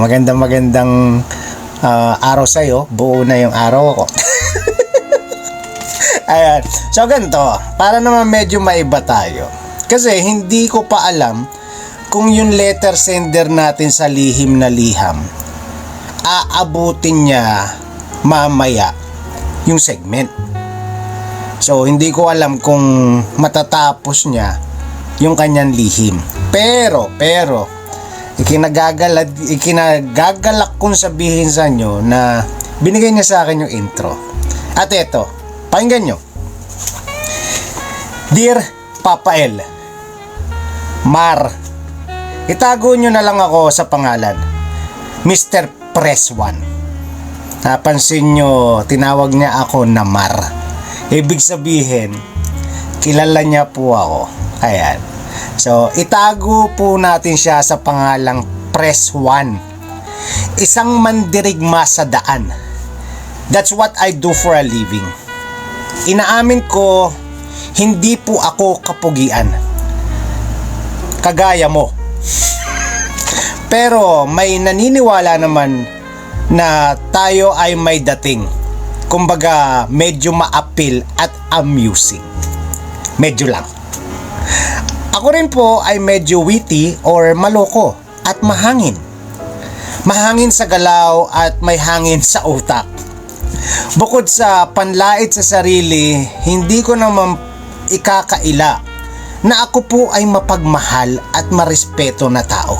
Magandang magandang ah, araw sa'yo. Buo na yung araw ko. Ayan. So, ganito. Para naman medyo maiba tayo. Kasi hindi ko pa alam kung yung letter sender natin sa lihim na liham, aabutin niya mamaya yung segment. So, hindi ko alam kung matatapos niya yung kanyang lihim. Pero, pero, ikinagagalad, ikinagagalak kong sabihin sa inyo na binigay niya sa akin yung intro. At eto, pakinggan nyo. Dear Papa L, Mar, itago nyo na lang ako sa pangalan. Mr. Press One. Napansin nyo, tinawag niya ako na Mar. Ibig sabihin, kilala niya po ako. Ayan. So, itago po natin siya sa pangalang Press One. Isang mandirigma sa daan. That's what I do for a living. Inaamin ko, hindi po ako kapugian. Kagaya mo. Pero may naniniwala naman na tayo ay may dating. Kumbaga, medyo maapil at amusing. Medyo lang. Ako rin po ay medyo witty or maloko at mahangin. Mahangin sa galaw at may hangin sa utak. Bukod sa panlait sa sarili, hindi ko naman ikakaila na ako po ay mapagmahal at marespeto na tao.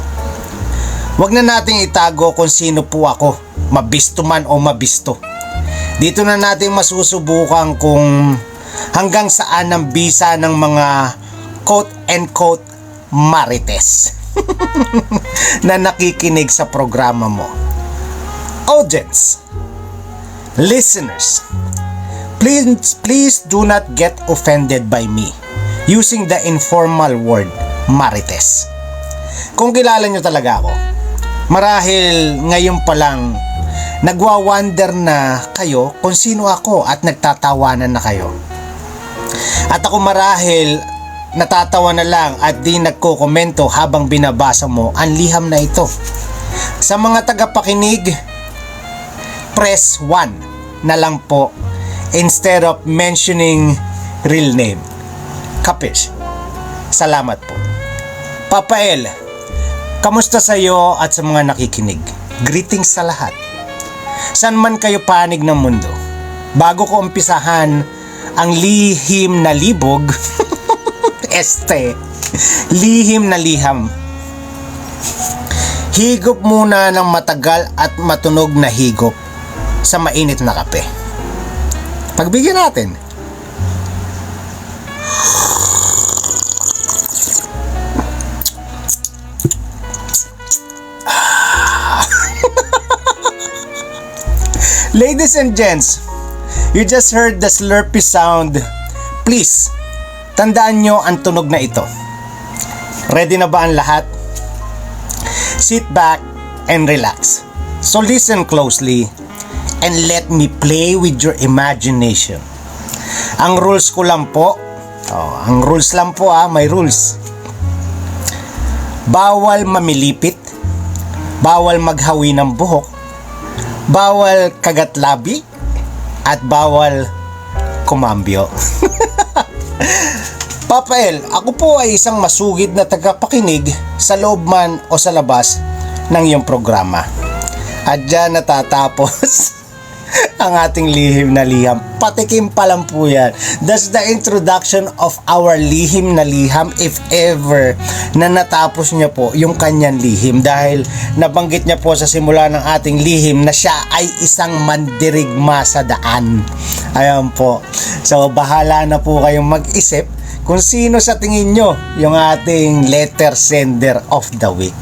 Huwag na nating itago kung sino po ako, mabisto man o mabisto. Dito na natin masusubukan kung hanggang saan ang bisa ng mga quote and quote marites na nakikinig sa programa mo. Audience, listeners, please, please do not get offended by me using the informal word marites. Kung kilala nyo talaga ako, marahil ngayon pa lang nagwa-wonder na kayo kung sino ako at nagtatawanan na kayo. At ako marahil natatawa na lang at di nagkokomento habang binabasa mo ang liham na ito. Sa mga tagapakinig, press 1 na lang po instead of mentioning real name. Kapish? Salamat po. Papa El, kamusta sa iyo at sa mga nakikinig? Greetings sa lahat. San man kayo panig ng mundo? Bago ko umpisahan ang lihim na libog, este, lihim na liham. Higop muna ng matagal at matunog na higop sa mainit na kape. Pagbigyan natin. Ladies and gents, you just heard the slurpy sound. Please, tandaan nyo ang tunog na ito. Ready na ba ang lahat? Sit back and relax. So listen closely and let me play with your imagination. Ang rules ko lang po, oh, ang rules lang po ah, may rules. Bawal mamilipit, bawal maghawi ng buhok, bawal kagatlabi, at bawal kumambyo. Papael, ako po ay isang masugid na tagapakinig sa loob man o sa labas ng iyong programa. At dyan natatapos ang ating lihim na liham. Patikim pa lang po yan. That's the introduction of our lihim na liham if ever na natapos niya po yung kanyang lihim dahil nabanggit niya po sa simula ng ating lihim na siya ay isang mandirigma sa daan. Ayan po. So bahala na po kayong mag-isip kung sino sa tingin nyo yung ating letter sender of the week.